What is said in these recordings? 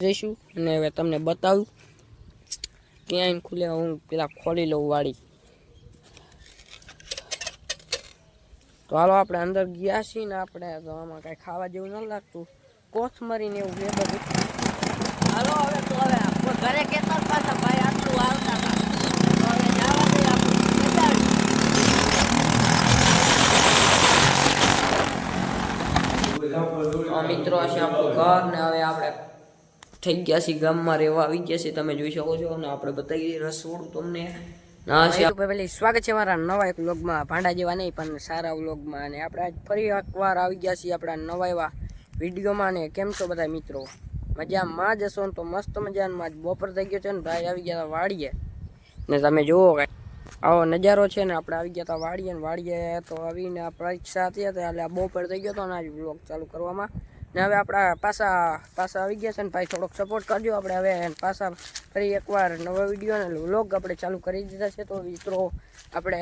જઈશું અને હવે તમને બતાવું. ક્યાંય ખુલે હું પેલા ખોલી લઉં વાળી તો હાલો આપણે અંદર ગયા છીએ ને આપણે તો આમાં કાંઈ ખાવા જેવું ન લાગતું. કોથમરી ને એવું બે બધું હાલો હવે તો હવે ઘરે કેતર પાછા ભાઈ આટલું આવતા મિત્રો હશે આપણું ઘર ને હવે આપણે થઈ ગયા છીએ ગામમાં રહેવા આવી ગયા છીએ તમે જોઈ શકો છો અને આપણે બતાવી રસોડું તમને. છે પેલી સ્વાગત છે મારા નવા એક વ્લોગમાં ભાંડા જેવા નહીં પણ સારા વ્લોગમાં. અને આપણે આજ ફરી એકવાર આવી ગયા છીએ આપણા નવા એવા વિડીયોમાં ને કેમ છો બધા મિત્રો? મજામાં જ હશો ને તો મસ્ત મજામાં જ બપોર થઈ ગયો છે ને ભાઈ આવી ગયા હતા વાડીએ. ને તમે જુઓ કાંઈ આવો નજારો છે ને આપણે આવી ગયા હતા વાડીએ ને વાડીએ તો આવીને આ પરીક્ષા હતી એટલે આ બપોર થઈ ગયો હતો ને આજ વ્લોગ ચાલુ કરવામાં. ને હવે આપણા પાછા પાછા આવી ગયા છે ને ભાઈ થોડોક સપોર્ટ કરજો. આપણે હવે પાછા ફરી એકવાર નવો વીડિયો ને વ્લોગ આપણે ચાલુ કરી દીધા છે. તો મિત્રો, આપણે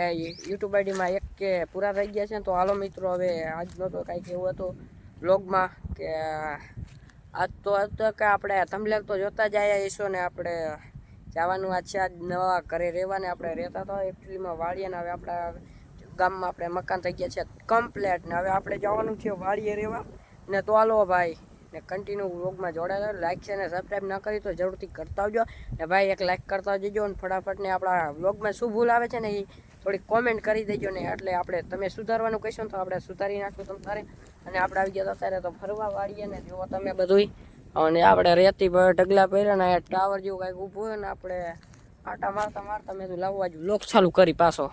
યુટ્યુબ આઈડીમાં એક કે પૂરા થઈ ગયા છે તો હાલો મિત્રો, હવે આજનો તો કાંઈક એવું હતું વ્લોગમાં કે, આજ તો આજ તો કે આપણે તમલેક તો જોતા જ આવ્યા હશો ને આપણે જવાનું આજ છે આજ નવા ઘરે રહેવાને. આપણે રહેતા હતા એકચ્યુઅલીમાં વાળીએ ને હવે આપણા ગામમાં આપણે મકાન થઈ ગયા છે કમ્પ્લેટ ને હવે આપણે જવાનું છે વાળીએ રહેવા. ને તો હાલો ભાઈ, ને કન્ટિન્યુ વ્લોગમાં જોડાયેલો લાઈક છે ને સબસ્ક્રાઈબ ના કરી તો જરૂરથી કરતા આવજો. ને ભાઈ, એક લાઈક કરતા જજો અને ફટાફટ ને આપણા વ્લોગમાં શું ભૂલ આવે છે ને એ થોડીક કોમેન્ટ કરી દેજો ને. એટલે આપણે, તમે સુધારવાનું કહેશો ને તો આપણે સુધારી નાખશું તમ તારે. અને આપણે આવી ગયા અત્યારે તો ફરવા વાળીએ ને જુઓ તમે બધુંય. અને આપણે રેતી ઢગલા પહેર્યા ને ટાવર જેવું કાંઈક ઊભું હોય ને આપણે આટા મારતા મારતા મેં તો લાવવા જ લોક ચાલુ કરી પાછો.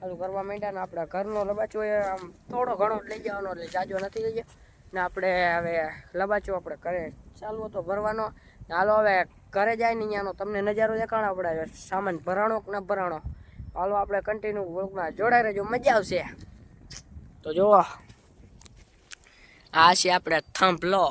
ચાલુ કરવા માંડ્યા ને આપણા ઘરનો લબાચો એ આમ થોડો ઘણો લઈ જવાનો, એટલે જાજો નથી લઈ ગયા ને આપણે હવે લબાચો આપણે ઘરે ચાલવો તો ભરવાનો. હાલો હવે ઘરે જાય ને અહીંયાનો તમને નજારો દેખાડો આપણે સામાન ભરાણો કે ન ભરાણો? હાલો આપણે કન્ટિન્યુ વર્કમાં જોડાઈ રહેજો. મજા આવશે. તો જુઓ. આ છે આપણે થંભલો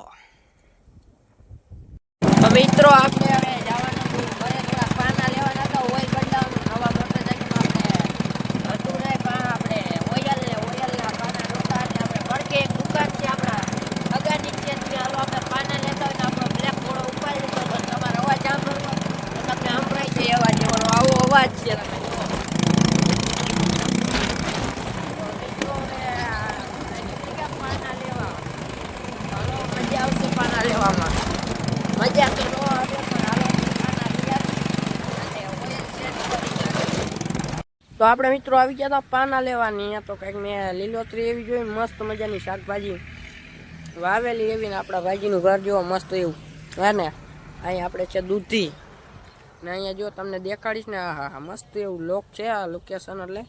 મિત્રો, આપણે હવે જવાનું હતું ઘરે થોડા પાના લેવાના હતા ઓઇલ બદલાવાનું નવા મોટરસાઇકલમાં આપણે હતું નહીં પણ આપણે ઓઇલ ને ઓઇલના પાના જોતા એટલે આપણે પડકે એક દુકાન છે આપણા અગાની છે ત્યાં હાલો આપણે પાના લેતા હોય તો આપણો બ્લેક ઘોડો ઉપાડી લીધો તો તમારો અવાજ સાંભળવો તો તમને સંભળાય છે અવાજ એવાનો આવો અવાજ છે તમે જુઓ તો મિત્રો હવે આ નીકળી ગયા પાના લેવા હાલો મજા આવશે પાના લેવામાં મજા તો ન આવે પણ હાલો પાના લઈ આવી અને ઓઇલ ચેન્જ કરી નાખી. તો આપણે મિત્રો આવી ગયા હતા પાના લેવાની. અહીંયા તો કંઈક મેં લીલોતરી એવી જોઈ, મસ્ત મજાની શાકભાજી વાવેલી એવી ને આપણા ભાજીનું ઘર જોવો, મસ્ત એવું. હે ને? અહીંયા આપણે છે દૂધી. ને અહીંયા જો તમને દેખાડીશ ને હા હા મસ્ત એવું લોક છે આ લોકેશન એટલે.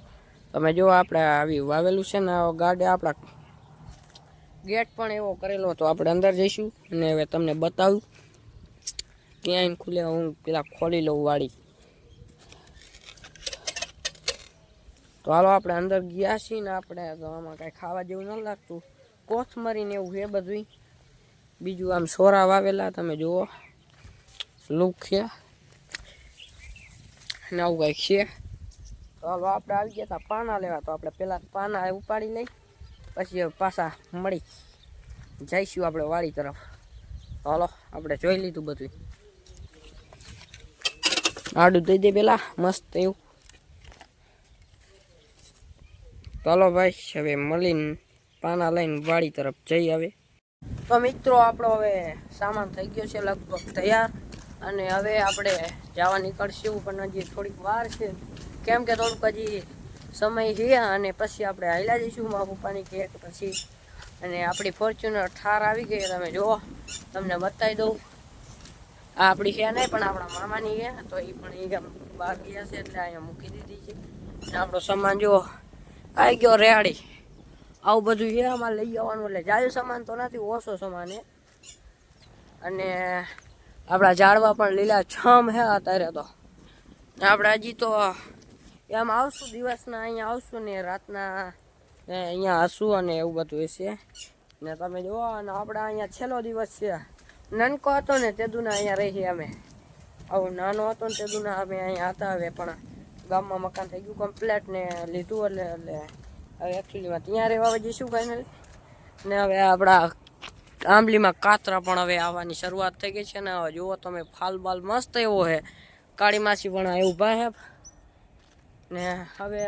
તમે જો આપણે આવી વાવેલું છે ને ગાર્ડે આપણા ગેટ પણ એવો કરેલો હતો. આપણે અંદર જઈશું અને હવે તમને બતાવું. ક્યાંય ખુલે હું પેલા ખોલી લઉં વાળી તો હાલો આપણે અંદર ગયા છીએ ને આપણે તો આમાં કાંઈ ખાવા જેવું ન લાગતું. કોથમરીને એવું છે બધું બીજું આમ સોરા વાવેલા, તમે જુઓ. લુક છે. ને આવું કાંઈક છે. તો હાલો આપણે આવી ગયા હતા પાના લેવા. તો આપણે પહેલાં પાના ઉપાડી લઈ. પછી પાછા મળી જઈશું આપણે વાડી તરફ. હાલો આપણે જોઈ લીધું બધું આડું દઈ દે પેલા. મસ્ત એવું. ચાલો ભાઈ, હવે મળીને પાના લઈને વાડી તરફ જઈ આવે. તો મિત્રો, આપણો હવે સામાન થઈ ગયો છે લગભગ તૈયાર. અને હવે આપણે જવા નીકળશું, પણ હજી થોડીક વાર છે. કેમ કે થોડુંક હજી સમય છે અને પછી આપણે હાલ્યા જઈશું મા પપ્પાની કેક પછી. અને આપણી ફોર્ચ્યુનર ઠાર આવી ગઈ તમે જુઓ, તમને બતાવી દઉં. આ આપણી છે નહીં, પણ આપણા મામાની છે, તો એ પણ એ બહાર ગયા છે એટલે અહીંયા મૂકી દીધી છે. અને આપણો સામાન જુઓ આવી ગયો રેહાડી આવું બધું હીરામાં લઈ જવાનું એટલે જાજો સામાન તો નથી, ઓછો સામાન એ અને આપણા ઝાડવા પણ લીલા છમ હે અત્યારે તો. આપણે હજી તો એમ આવશું દિવસના, અહીંયા આવશું ને રાતના અહીંયા હસું અને એવું બધું હશે. ને તમે જુઓ અને આપણે અહીંયા છેલ્લો દિવસ છે. નાનકો હતો ને, તેદુના અહીંયા રહીએ અમે. આવું નાનો હતો ને, તેદુના અમે અહીંયા હતા હવે, પણ ગામમાં મકાન થઈ ગયું કમ્પ્લેટ ને લીધું એટલે એટલે હવે એકચ્યુઅલીમાં ત્યાં રહેવા જઈશું ફાઇનલ ને હવે આપણા આંબલીમાં કાતરા પણ હવે આવવાની શરૂઆત થઈ ગઈ છે ને હવે જુઓ તમે, ફાલ બાલ મસ્ત એવો છે. કાળી માસી પણ આ ઊભા છે. ને હવે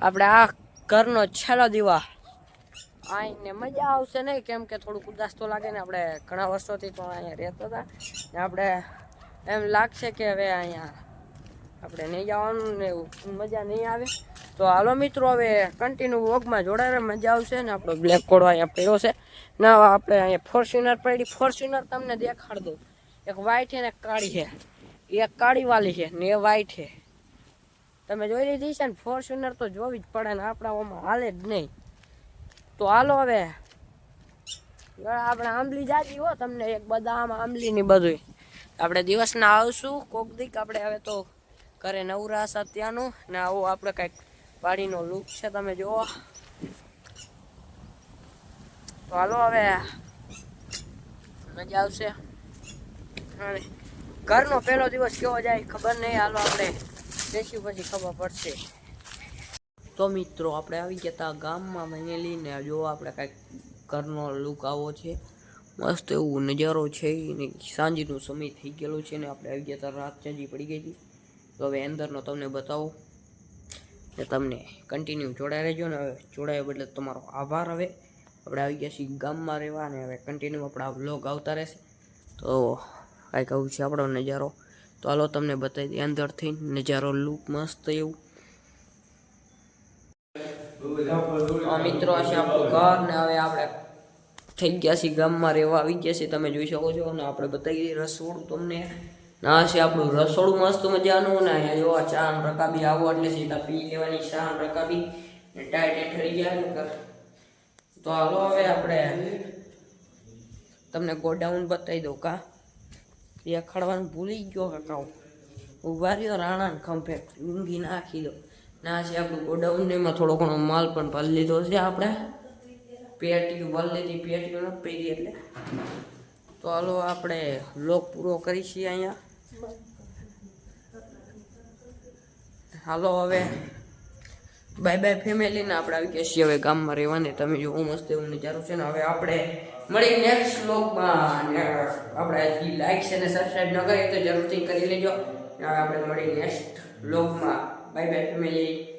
આપણે આ ઘરનો છેલ્લો દીવા. આઈને મજા આવશે નહીં, કેમ કે થોડુંક ઉદાસ તો લાગે ને આપણે ઘણા વર્ષોથી તો અહીંયા રહેતા હતા. ને આપણે એમ લાગશે કે હવે અહીંયા આપણે નહીં જવાનું ને મજા નહીં આવે. તો હાલો મિત્રો, હવે કન્ટિન્યુ વોકમાં જોડાવે મજા આવશે ને આપણો બ્લેક કોડ અહીંયા પડ્યો છે. ના, આપણે અહીંયા ફોર્ચ્યુનર પડી. ફોર્ચ્યુનર તમને દેખાડ દઉં. એક વ્હાઈટ છે ને કાળી છે. એક કાળી વાલી છે ને એ વ્હાઈટ છે. તમે જોઈ લીધી છે ને ફોર્ચ્યુનર તો જોવી જ પડે ને, આપણા ઓમાં હાલે જ નહીં. તો હાલો હવે. આપણે આંબલી જાજી હો તમને, એક બધા આંબલી આંબલીની બધું આપણે દિવસના આવશું. કોક દીક આપણે હવે તો ઘરે નવરાશ ત્યાંનું ને આવો આપણે કંઈક વાડીનો લુક છે, તમે જુઓ. તો હાલો હવે મજા આવશે. ઘરનો પહેલો દિવસ કેવો જાય ખબર નહીં. હાલો આપણે બેસી પછી ખબર પડશે. તો મિત્રો, આપણે આવી ગયા હતા ગામમાં મહેલી ને જો આપણે કાંઈક ઘરનો લુક આવો છે. મસ્ત એવું નજારો છે ને સાંજનું સમય થઈ ગયેલો છે ને આપણે આવી ગયા હતા રાત ચાંજી પડી ગઈ હતી. તો હવે અંદરનો તમને બતાવું ને તમને કન્ટિન્યુ જોડાઈ રહેજો ને હવે જોડાયો બદલે તમારો આભાર હવે. આપણે આવી ગયા છીએ ગામમાં રહેવા ને હવે કન્ટિન્યુ આપણા વ્લોગ આવતા રહેશે. તો કાંઈક આવું છે આપણો નજારો. તો હાલો તમને બતાવી દઈએ અંદરથી નજારો લુક મસ્ત એવું. મિત્રો છે આપણું ઘર ને હવે આપણે થઈ ગયા છીએ ગામમાં રહેવા. આવી ગયા છીએ, તમે જોઈ શકો છો અને આપણે બતાવી દઈએ રસોડું તમને. ને છે આપણું રસોડું મસ્ત મજાનું ને અહીંયા જો ચા રકાબી આવો એટલે સીધા પી લેવાની ચા રકાબી. ને ટાઈટ ઠરી ગયા તો હાલો હવે આપણે તમને ગોડાઉન બતાવી દઉં કા. એ ખડવાનું ભૂલી ગયો કાકા ઊભા રહ્યો રાણા ને ખંભે. લુંગી નાખી દો. ના છે આપણું ગોડાઉન એમાં થોડો ઘણો માલ પણ ભરી લીધો છે આપણે. પેટી ભરી લીધી પેટીઓ નથી પહેરી એટલે. તો હાલો આપણે લોક પૂરો કરી અહીંયા. હાલો, હવે બાય બાય ફેમિલીને આપણે આવી ગયા છીએ. હવે ગામમાં રહેવાની, તમે જો મસ્ત એવું નજારો છે ને. હવે આપણે મળી નેક્સ્ટમાં આપણે લાઈક છે ને સબસ્ક્રાઈબ ન કરીએ તો જરૂરથી કરી લેજો. હવે આપણે મળી નેક્સ્ટ વ્લોગમાં બાય બાય ફેમિલી.